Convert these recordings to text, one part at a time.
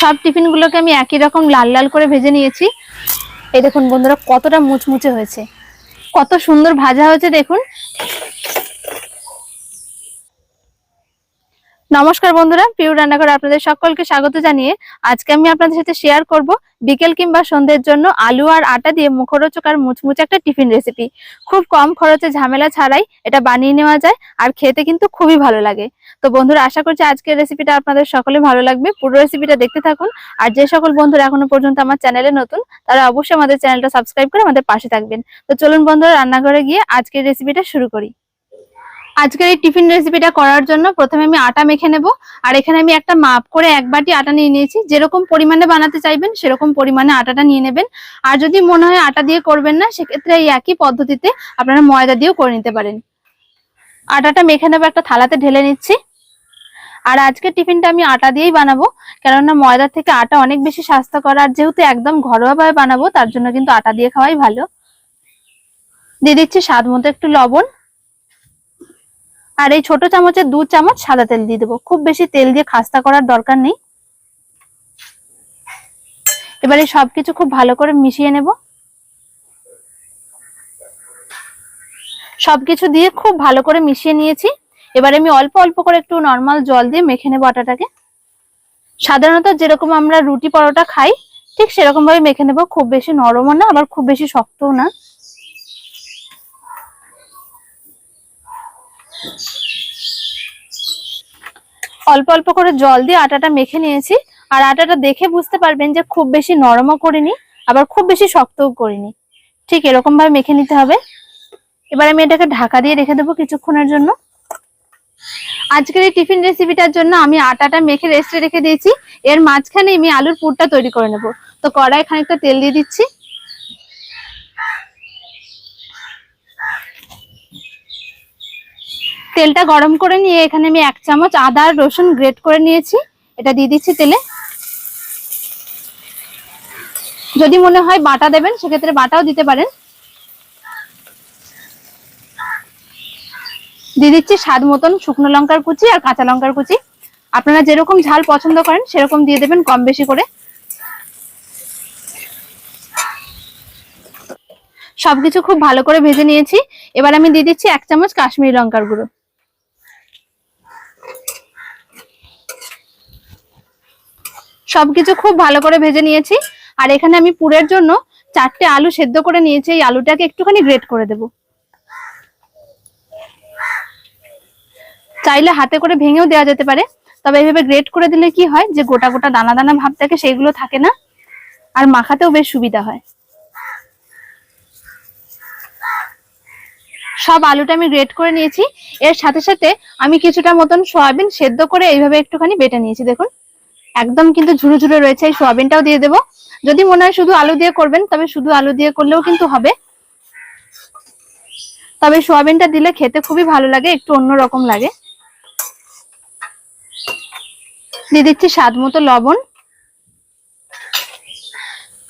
সব টিফিনগুলোকে আমি একই রকম লাল লাল করে ভেজে নিয়েছি। এই দেখুন বন্ধুরা, কতটা মুচমুচে হয়েছে। কত সুন্দর ভাজা হয়েছে দেখুন। নমস্কার বন্ধুরা পিউ রান্নাঘর আপনাদের সকলকে স্বাগত জানিয়ে আজকে আমি আপনাদের সাথে শেয়ার করব বিকেল কিংবা সন্ধ্যের জন্য আলু আর আটা দিয়ে মুখরোচক আর মুচমুচে একটা টিফিন রেসিপি খুব কম খরচে ঝামেলা ছাড়াই এটা বানিয়ে নেওয়া যায় আর খেতে কিন্তু খুবই ভালো লাগে। তো বন্ধুরা, আশা করছি আজকের রেসিপিটা আপনাদের সকলে ভালো লাগবে। পুরো রেসিপিটা দেখতে থাকুন আর যে সকল বন্ধুরা এখনও পর্যন্ত আমার চ্যানেলে নতুন, তারা অবশ্যই আমাদের চ্যানেলটা সাবস্ক্রাইব করে আমাদের পাশে থাকবেন। তো চলুন বন্ধুরা, রান্নাঘরে গিয়ে আজকের রেসিপিটা শুরু করি। আজকের এই টিফিন রেসিপিটা করার জন্য প্রথমে আমি আটা মেখে নেব। আর এখানে আমি একটা মাপ করে এক বাটি আটা নিয়ে নিয়েছি। যেরকম পরিমাণে বানাতে চাইবেন, সেরকম পরিমাণে আটাটা নিয়ে নেবেন। আর যদি মনে হয় আটা দিয়ে করবেন না, সেক্ষেত্রে এই একই পদ্ধতিতে আপনারা ময়দা দিয়েও করে নিতে পারেন। আটাটা মেখে নেব, একটা থালাতে ঢেলে নিচ্ছি। আর আজকের টিফিনটা আমি আটা দিয়েই বানাবো, কেননা ময়দার থেকে আটা অনেক বেশি স্বাস্থ্যকর। আর যেহেতু একদম ঘরোয়াভাবে বানাবো, তার জন্য কিন্তু আটা দিয়ে খাওয়াই ভালো। দিয়ে দিচ্ছি স্বাদ মতো একটু লবণ। আর এই ছোট চামচে দু চামচ সাদা তেল দিয়ে দেবো। খুব বেশি তেল দিয়ে খাস্তা করার দরকার নেই। এবারে সবকিছু খুব ভালো করে মিশিয়ে নেব। সবকিছু দিয়ে খুব ভালো করে মিশিয়ে নিয়েছি। এবারে আমি অল্প অল্প করে একটু নর্মাল জল দিয়ে মেখে নেব আটাটাকে। সাধারণত যেরকম আমরা রুটি পরোটা খাই, ঠিক সেরকম ভাবে মেখে নেব। খুব বেশি নরমও না, আবার খুব বেশি শক্তও না। অল্প অল্প করে জল দিয়ে আটাটা মেখে নিয়েছি। আর আটাটা দেখে বুঝতে পারবেন যে খুব বেশি নরমও করিনি, আবার খুব বেশি শক্তও করিনি। ঠিক এরকম ভাবে মেখে নিতে হবে। এবার আমি এটাকে ঢাকা দিয়ে রেখে দেবো কিছুক্ষণের জন্য। আজকের এই টিফিন রেসিপিটার জন্য আমি আটাটা মেখে রেস্টে রেখে দিয়েছি। এর মাঝখানে আমি আলুর পুরটা তৈরি করে নেব। তো কড়াই খানিকটা তেল দিয়ে দিচ্ছি। তেলটা গরম করে নিয়ে এখানে আমি এক চামচ আদা রসুন গ্রেট করে নিয়েছি। এটা দিয়ে দিচ্ছি তেলে। যদি মনে হয় বাটা দেবেন, সেক্ষেত্রে বাটাও দিতে পারেন। দিয়ে দিচ্ছি স্বাদ মতন শুকনো লঙ্কার কুচি আর কাঁচা লঙ্কার কুচি। আপনারা যেরকম ঝাল পছন্দ করেন, সেরকম দিয়ে দেবেন কম বেশি করে। সবকিছু খুব ভালো করে ভেজে নিয়েছি। এবার আমি দিয়ে দিচ্ছি এক চামচ কাশ্মীরি লঙ্কার গুঁড়ো। সবকিছু খুব ভালো করে ভেজে নিয়েছি। আর এখানে আমি পুরের জন্য চারটে আলু সেদ্ধ করে নিয়েছি। এই আলুটাকে একটুখানি গ্রেট করে দেব। চাইলে হাতে করে ভেঙেও দেওয়া যেতে পারে। তবে এইভাবে গ্রেট করে দিলে কি হয় যে গোটা গোটা দানা দানা ভাব থাকে সেইগুলো থাকে না। আর মাখাতেও বেশ সুবিধা হয়। সব আলুটা আমি গ্রেট করে নিয়েছি। এর সাথে সাথে আমি কিছুটা মতন সয়াবিন সেদ্ধ করে এইভাবে একটুখানি বেটে নিয়েছি, দেখুন। একদম কিন্তু ঝুরো ঝুরো রয়েছে, এই সোয়াবিনটাও দিয়ে দেবো। যদি মনে হয় শুধু আলু দিয়ে করবেন, তবে শুধু আলু দিয়ে করলেও কিন্তু হবে। তবে সোয়াবিনটা দিলে খেতে খুবই ভালো লাগে, একটু অন্যরকম লাগে। দিয়ে দিচ্ছি স্বাদ মতো লবণ।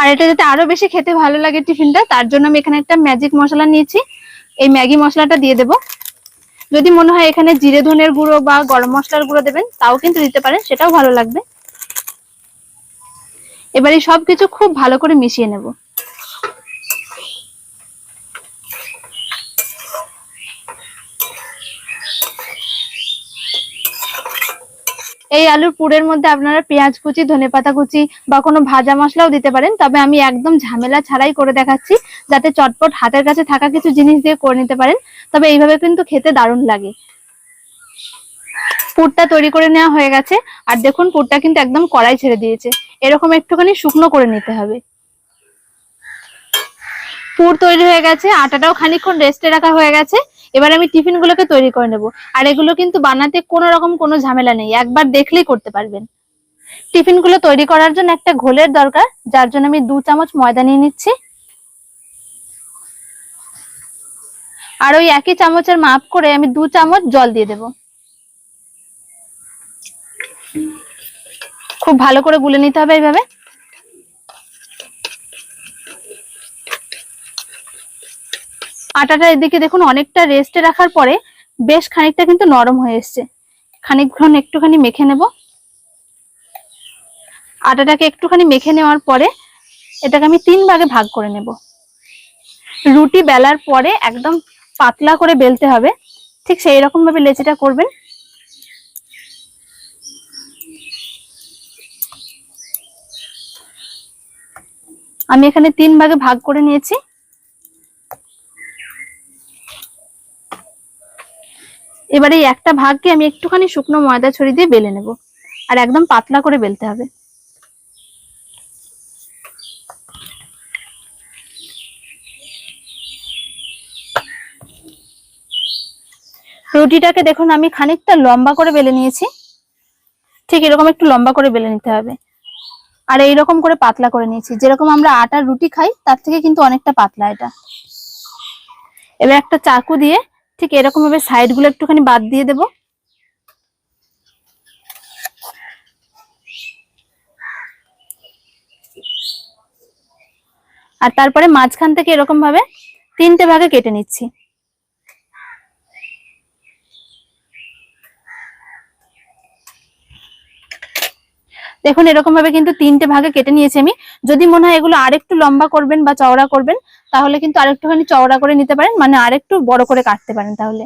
আর এটা যাতে আরও বেশি খেতে ভালো লাগে টিফিনটা, তার জন্য আমি এখানে একটা ম্যাজিক মশলা নিয়েছি। এই ম্যাগি মশলাটা দিয়ে দেবো। যদি মনে হয় এখানে জিরে ধনের গুঁড়ো বা গরম মশলার গুঁড়ো দেবেন, তাও কিন্তু দিতে পারেন, সেটাও ভালো লাগবে। এবারে সবকিছু খুব ভালো করে মিশিয়ে নেব। এই আলুর পুরের মধ্যে আপনারা পেঁয়াজ কুচি ধনেপাতা কুচি বা কোনো ভাজা মশলাও দিতে পারেন, তবে আমি একদম ঝামেলা ছাড়াই করে দেখাচ্ছি, যাতে চটপট হাতের কাছে থাকা কিছু জিনিস দিয়ে করে নিতে পারেন, তবে এইভাবে কিন্তু খেতে দারুণ লাগে। পুরটা তৈরি করে নেওয়া হয়ে গেছে। আর দেখুন, পুরটা কিন্তু একদম কড়াই ছেড়ে দিয়েছে। এরকম একটুখানি শুকনো করে নিতে হবে। পুর তৈরি হয়ে গেছে, আটাটাও খানিকক্ষণ রেস্টে রাখা হয়ে গেছে। এবার আমি টিফিন গুলোকে তৈরি করে নেব। আর এগুলো কিন্তু বানাতে কোনো রকম কোনো ঝামেলা নেই, একবার দেখলেই করতে পারবেন। টিফিনগুলো তৈরি করার জন্য একটা ঘোলের দরকার, যার জন্য আমি দু চামচ ময়দা নিয়ে নিচ্ছি। আর ওই একই চামচের মাপ করে আমি দু চামচ জল দিয়ে দেব। খুব ভালো করে গুলে নিতে হবে এইভাবে। আটাটা এদিকে দেখুন, অনেকটা রেস্টে রাখার পরে বেশ খানিকটা কিন্তু নরম হয়ে এসছে। খানিকক্ষণ একটুখানি মেখে নেব। আটাটাকে একটুখানি মেখে নেওয়ার পরে এটাকে আমি তিন ভাগে ভাগ করে নেব। রুটি বেলার পরে একদম পাতলা করে বেলতে হবে। ঠিক সেই রকম ভাবে লেচিটা করবেন। আমি এখানে তিন ভাগে ভাগ করে নিয়েছি। এবারে এই একটা ভাগকে আমি একটুখানি শুকনো ময়দা ছড়িয়ে দিয়ে বেলে নেব, আর একদম পাতলা করে বেলতে হবে। রুটিটাকে দেখুন, আমি খানিকটা লম্বা করে বেলে নিয়েছি। ঠিক এরকম একটু লম্বা করে বেলে নিতে হবে। আর এইরকম করে পাতলা করে নিয়েছি। যেরকম আমরা আটার রুটি খাই, তার থেকে কিন্তু অনেকটা পাতলা এটা। এবার একটা চাকু দিয়ে ঠিক এরকম ভাবে সাইডগুলো একটুখানি বাদ দিয়ে দেব। আর তারপরে মাঝখান থেকে এরকম ভাবে তিনটে ভাগে কেটে নিচ্ছি। দেখুন, এরকম ভাবে কিন্তু তিনটে ভাগে কেটে নিয়েছি আমি। যদি মনে হয় এগুলো আরেকটু লম্বা করবেন বা চওড়া করবেন, তাহলে কিন্তু আরেকটুখানি চওড়া করে নিতে পারেন মানে আরেকটু বড় করে কাটতে পারেন তাহলে।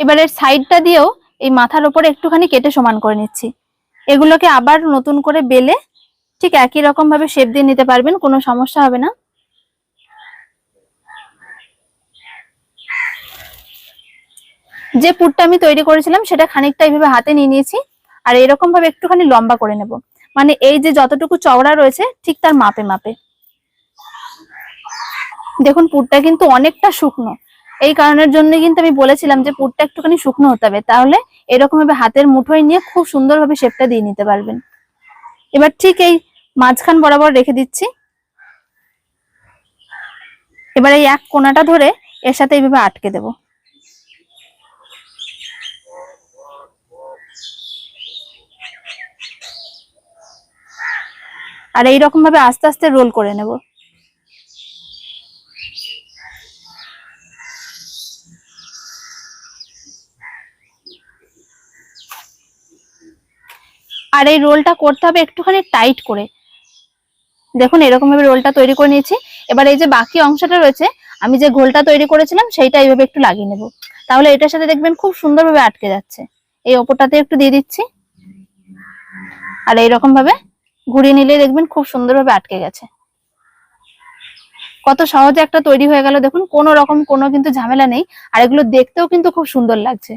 এবারে সাইডটা দিয়েও এই মাথার ওপরে একটুখানি কেটে সমান করে নিচ্ছি। এগুলোকে আবার নতুন করে বেলে ঠিক একই রকম ভাবে শেপ দিয়ে নিতে পারবেন, কোনো সমস্যা হবে না। যে পুরটা আমি তৈরি করেছিলাম, সেটা খানিকটা এইভাবে হাতে নিয়ে নিয়েছি। আর এরকম ভাবে একটুখানি লম্বা করে নেব। মানে এই যে যতটুকু চওড়া রয়েছে, ঠিক তার মাপে মাপে। দেখুন, পুরটা কিন্তু অনেকটা শুকনো। এই কারণের জন্য কিন্তু আমি বলেছিলাম যে পুরটা একটুখানি শুকনো হতে হবে। তাহলে এরকম ভাবে হাতের মুঠোয় নিয়ে খুব সুন্দরভাবে শেপটা দিয়ে নিতে পারবেন। এবার ঠিক এই মাঝখান বরাবর রেখে দিচ্ছি। এবার এই এক কোনাটা ধরে এর সাথে এইভাবে আটকে দেবো। আর এইরকম ভাবে আস্তে আস্তে রোল করে নেব। আর এই রোলটা করতে হবে একটুখানি টাইট করে। দেখুন, এরকম ভাবে রোলটা তৈরি করে নিয়েছি। এবার এই যে বাকি অংশটা রয়েছে, আমি যে ঘোলটা তৈরি করেছিলাম, সেইটা এইভাবে একটু লাগিয়ে নেব। তাহলে এটার সাথে দেখবেন খুব সুন্দরভাবে আটকে যাচ্ছে। এই ওপরটাতে একটু দিয়ে দিচ্ছি। আর এইরকম ভাবে ঘুরিয়ে নিলে দেখবেন খুব সুন্দরভাবে আটকে গেছে। কত সহজে একটা তৈরি হয়ে গেল। দেখুন, কোনো রকম কোনো কিন্তু ঝামেলা নেই। আর এগুলো দেখতেও কিন্তু খুব সুন্দর লাগছে।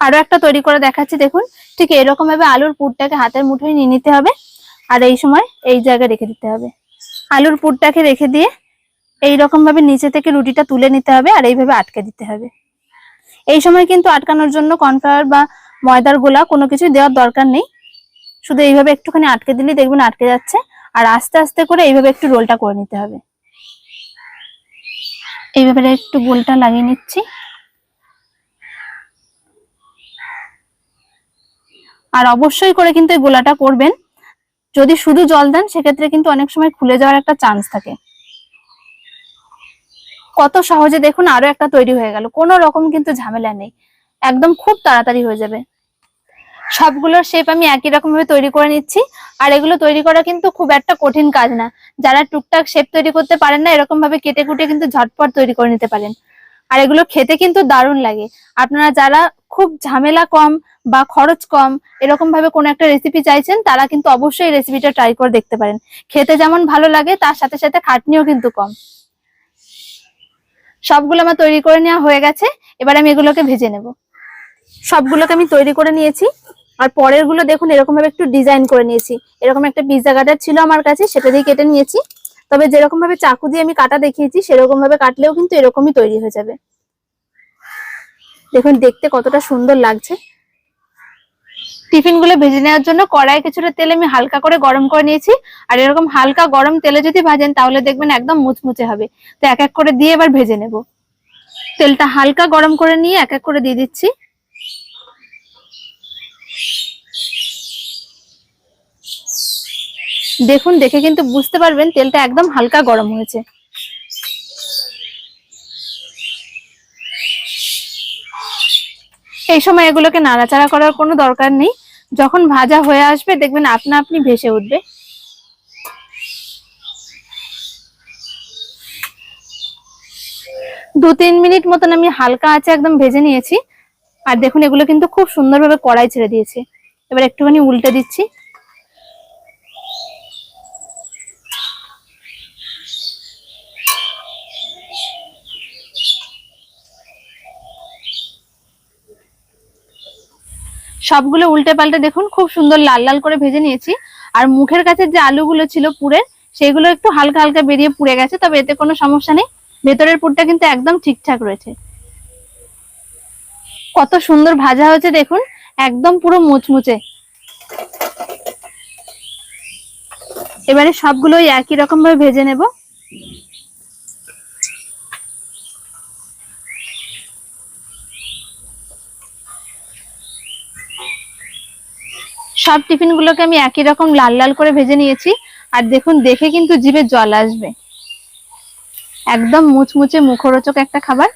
আরও একটা তৈরি করে দেখাচ্ছি। দেখুন, ঠিক এরকম ভাবে আলুর পুরটাকে হাতের মুঠোয় নিয়ে নিতে হবে। আর এই সময় এই জায়গায় রেখে দিতে হবে। আলুর পুরটাকে রেখে দিয়ে এই রকম ভাবে নিচে থেকে রুটিটা তুলে নিতে হবে আর এইভাবে আটকে দিতে হবে। এই সময় কিন্তু আটকানোর জন্য কর্নফ্লাওয়ার বা ময়দার গোলা কোনো কিছু দেওয়ার দরকার নেই। শুধু এইভাবে একটুখানি আটকে দিলেই দেখবেন আটকে যাচ্ছে। আর আস্তে আস্তে করে এইভাবে একটু রোলটা করে নিতে হবে। এইভাবে একটু গোলটা লাগিয়ে নিচ্ছি। আর অবশ্যই করে কিন্তু এই গোলাটা করবেন। যদি শুধু জল দেন, সেক্ষেত্রে কিন্তু অনেক সময় খুলে যাওয়ার একটা চান্স থাকে। কত সহজে দেখুন আরও একটা তৈরি হয়ে গেল। কোনো রকম কিন্তু ঝামেলা নেই। একদম খুব তাড়াতাড়ি হয়ে যাবে। সবগুলোর শেপ আমি একই রকম ভাবে তৈরি করে নিচ্ছি। আর এগুলো তৈরি করা কিন্তু খুব একটা কঠিন কাজ না। যারা টুকটাক শেপ তৈরি করতে পারেন না, এরকম ভাবে কেটে কুটে কিন্তু ঝটপট তৈরি করে নিতে পারেন। আর এগুলো খেতে কিন্তু দারুণ লাগে। আপনারা যারা খুব ঝামেলা কম বা খরচ কম এরকম ভাবে কোনো একটা রেসিপি চাইছেন, তারা কিন্তু অবশ্যই রেসিপিটা ট্রাই করে দেখতে পারেন। খেতে যেমন ভালো লাগে, তার সাথে সাথে খাটনিও কিন্তু কম। সবগুলো আমার তৈরি করে নেওয়া হয়ে গেছে। এবার আমি এগুলোকে ভেজে নেব। সবগুলোকে আমি তৈরি করে নিয়েছি। আর পরেরগুলো দেখুন এরকম ভাবে একটু ডিজাইন করে নিয়েছি। এরকম একটা পিৎজা কাটার ছিল আমার কাছে, সেটা দিয়ে কেটে নিয়েছি। তবে যেরকম ভাবে চাকু দিয়ে আমি কাটা দেখিয়েছি সেরকম ভাবে কাটলেও কিন্তু এরকমই তৈরি হয়ে যাবে। দেখুন, দেখতে কতটা সুন্দর লাগছে। টিফিনগুলো ভেজে নেওয়ার জন্য কড়াই কিছুটা তেল আমি হালকা করে গরম করে নিয়েছি। আর এরকম হালকা গরম তেলে যদি ভাজেন, তাহলে দেখবেন একদম মুচমুচে হবে। তো এক এক করে দিয়ে এবার ভেজে নেব। তেলটা হালকা গরম করে নিয়ে এক এক করে দিয়ে দিচ্ছি। দেখুন, দেখে কিন্তু বুঝতে পারবেন তেলটা একদম হালকা গরম হয়েছে। এই সময় এগুলোকে নাড়াচাড়া করার কোনো দরকার নেই। যখন ভাজা হয়ে আসবে, দেখবেন আপনা আপনি ভেসে উঠবে। দু তিন মিনিট মতন আমি হালকা আছে একদম ভেজে নিয়েছি। আর দেখুন, এগুলো কিন্তু খুব সুন্দরভাবে কড়াই ছেড়ে দিয়েছে। এবার একটুখানি উল্টে দিচ্ছি। সবগুলো উল্টে পাল্টে দেখুন, খুব সুন্দর লাল লাল করে ভেজে নিয়েছি। আর মুখের কাছে যে আলুগুলো ছিল পুরের, সেগুলো একটু হালকা হালকা বেরিয়ে পুড়ে গেছে, তবে এতে কোনো সমস্যা নেই। ভেতরের পুরটা কিন্তু একদম ঠিকঠাক রয়েছে। কত সুন্দর ভাজা হয়েছে দেখুন, একদম পুরো মুচমুচে। এবারে সবগুলো একই রকম ভাবে ভেজে নেব। সব টিফিন গুলোকে আমি একই রকম লাল লাল করে ভেজে নিয়েছি, আর দেখুন, দেখে কিন্তু জিভে জল আসবে। একদম মুচমুচে মুখরোচক একটা খাবার।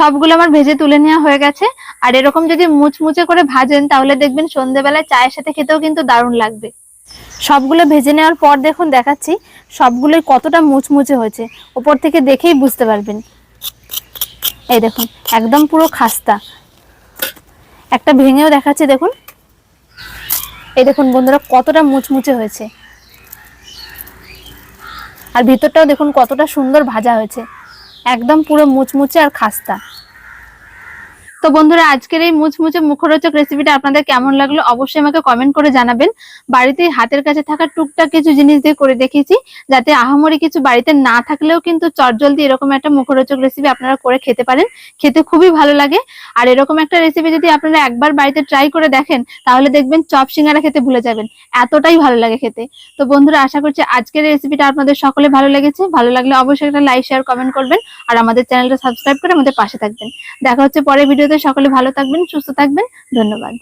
সবগুলো আমার ভেজে তুলে নেওয়া হয়ে গেছে। আর এরকম যদি মুচমুচে করে ভাজেন, তাহলে দেখবেন সন্ধ্যেবেলায় চায়ের সাথে খেতেও কিন্তু দারুণ লাগবে। সবগুলো ভেজে নেওয়ার পর দেখুন, দেখাচ্ছি সবগুলোই কতটা মুচমুচে হয়েছে। ওপর থেকে দেখেই বুঝতে পারবেন। এই দেখুন, একদম পুরো খাস্তা। একটা ভেঙেও দেখাচ্ছি, দেখুন। এই দেখুন বন্ধুরা, কতটা মুচমুচে হয়েছে। আর ভিতরটাও দেখুন কতটা সুন্দর ভাজা হয়েছে। একদম পুরো মুচমুচে আর খাস্তা। তো বন্ধুরা, আজকের এই মুচমুচে মুখরোচক রেসিপিটা আপনাদের কেমন লাগল অবশ্যই আমাকে কমেন্ট করে জানাবেন। বাড়িতে হাতের কাছে থাকা টুকটাক কিছু জিনিস দিয়ে করে দেখেছি যাতে আহামরি কিছু বাড়িতে না থাকলেও কিন্তু চটজলদি এরকম একটা মুখরোচক রেসিপি আপনারা করে খেতে পারেন। খেতে খুবই ভালো লাগে। আর এরকম একটা রেসিপি যদি আপনারা একবার বাড়িতে ট্রাই করে দেখেন, তাহলে দেখবেন চপ সিঙ্গারা খেতে ভুলে যাবেন। এতটাই ভালো লাগে খেতে। তো বন্ধুরা, আশা করছি আজকের রেসিপিটা আপনাদের সকলে ভালো লেগেছে। ভালো লাগলে অবশ্যই একটা লাইক শেয়ার কমেন্ট করবেন। আর আমাদের চ্যানেলটা সাবস্ক্রাইব করে আমাদের পাশে থাকবেন। দেখা হচ্ছে পরের ভিডিওতে সকলে ভালো থাকবেন সুস্থ থাকবেন। ধন্যবাদ।